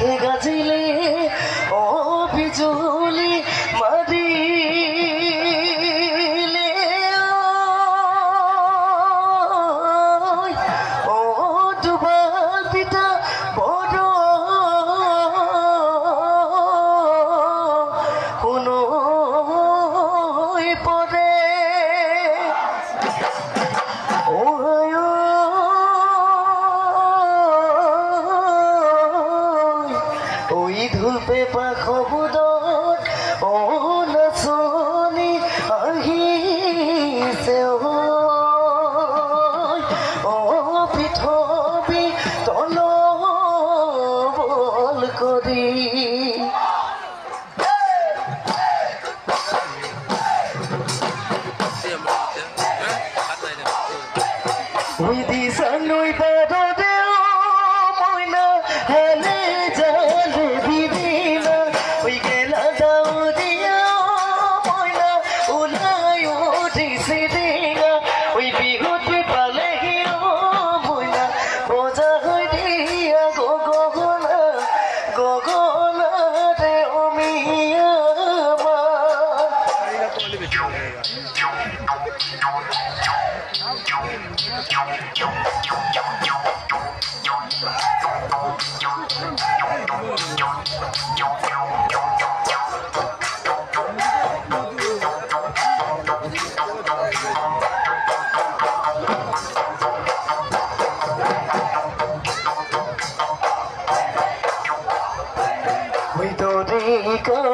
মেঘে মেঘে ঘটে でいいか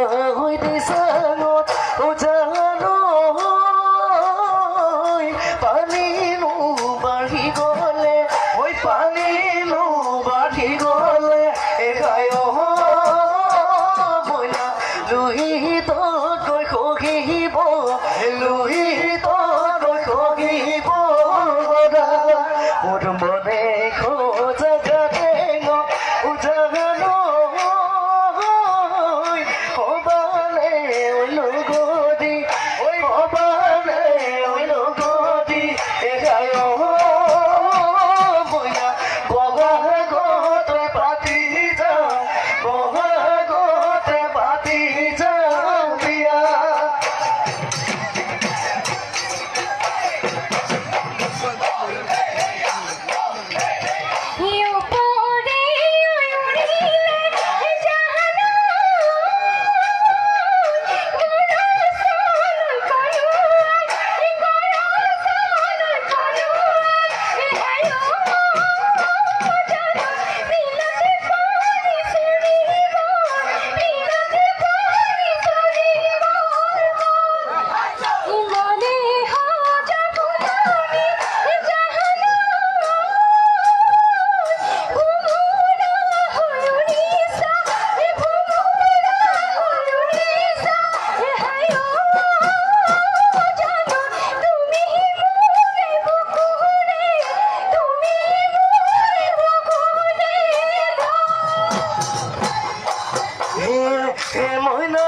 মহিলা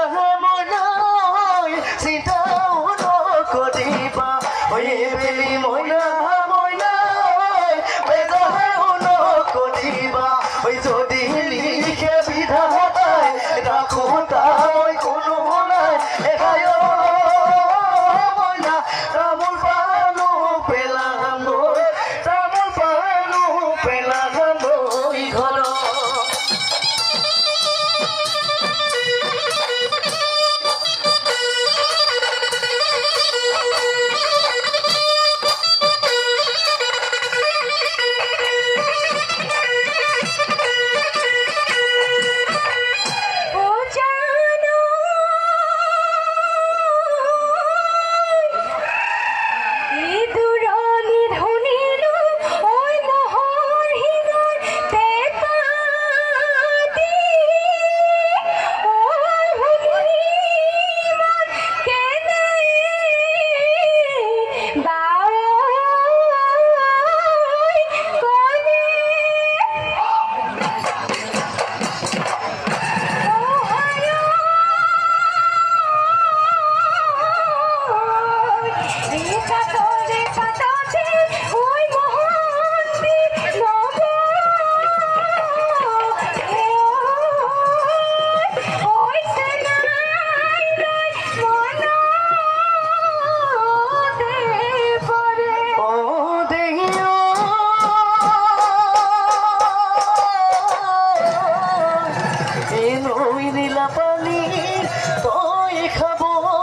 你可不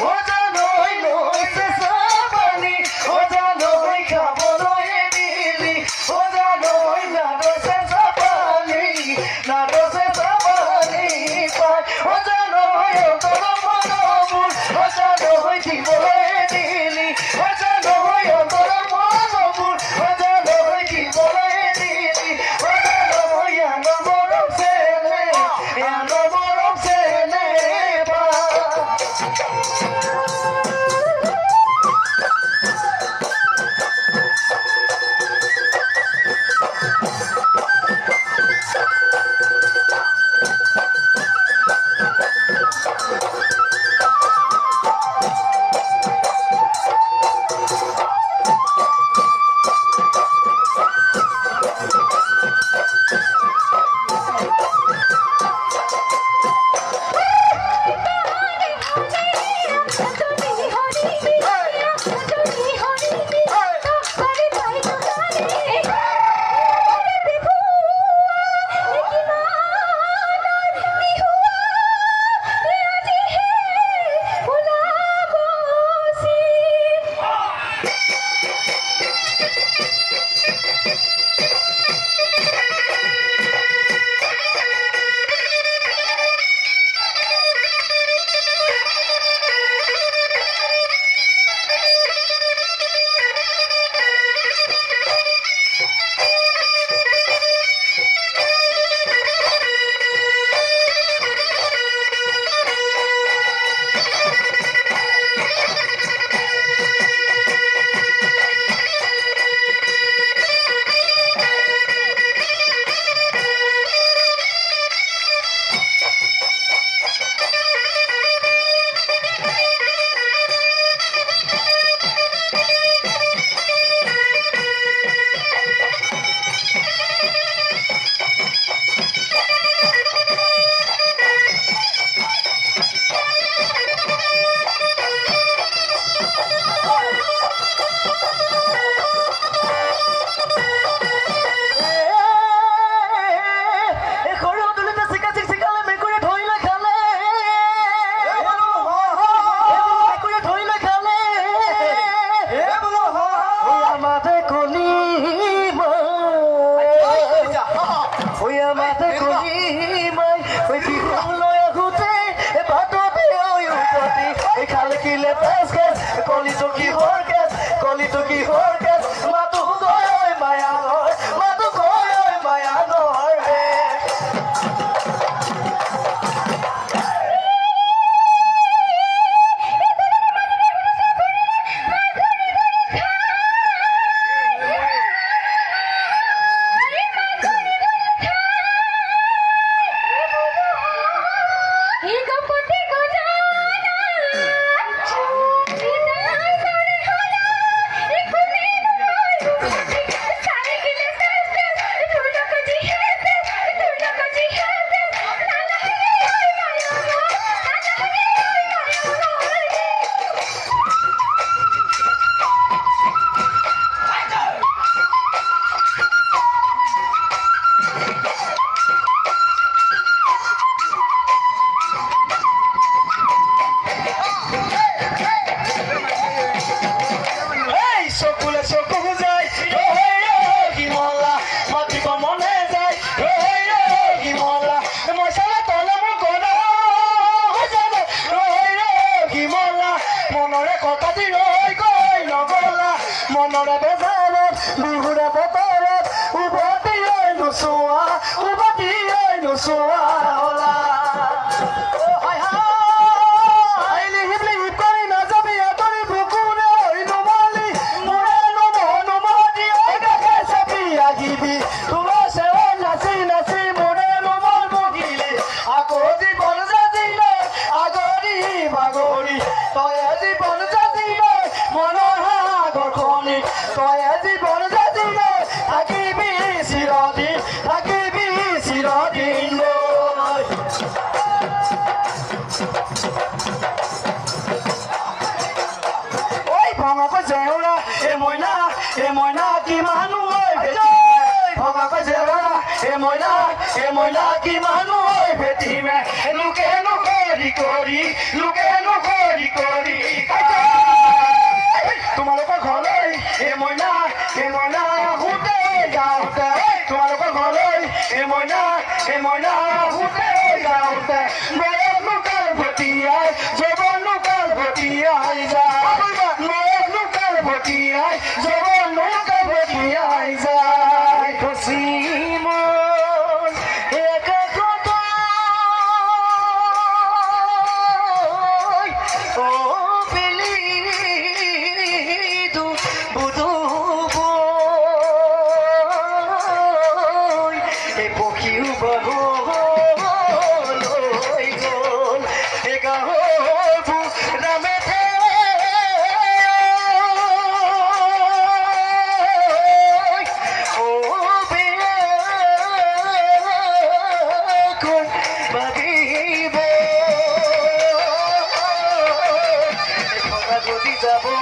What? নোচোৱা উভতি এ ঐ ভেটি? ভঙাকৈ জেউৰা এ মইনা কিমান ঐ ভেটি? মে লোকে নকৰি কৰি তোমালোকৰ ঘৰলৈ এ মইনা এ মইনা আহোঁতে যাওঁতে। তোমালোকৰ ঘৰলৈ লোকাৰ ভটিয়াই যায়। পটিয়ায় জগন্নাথ যাব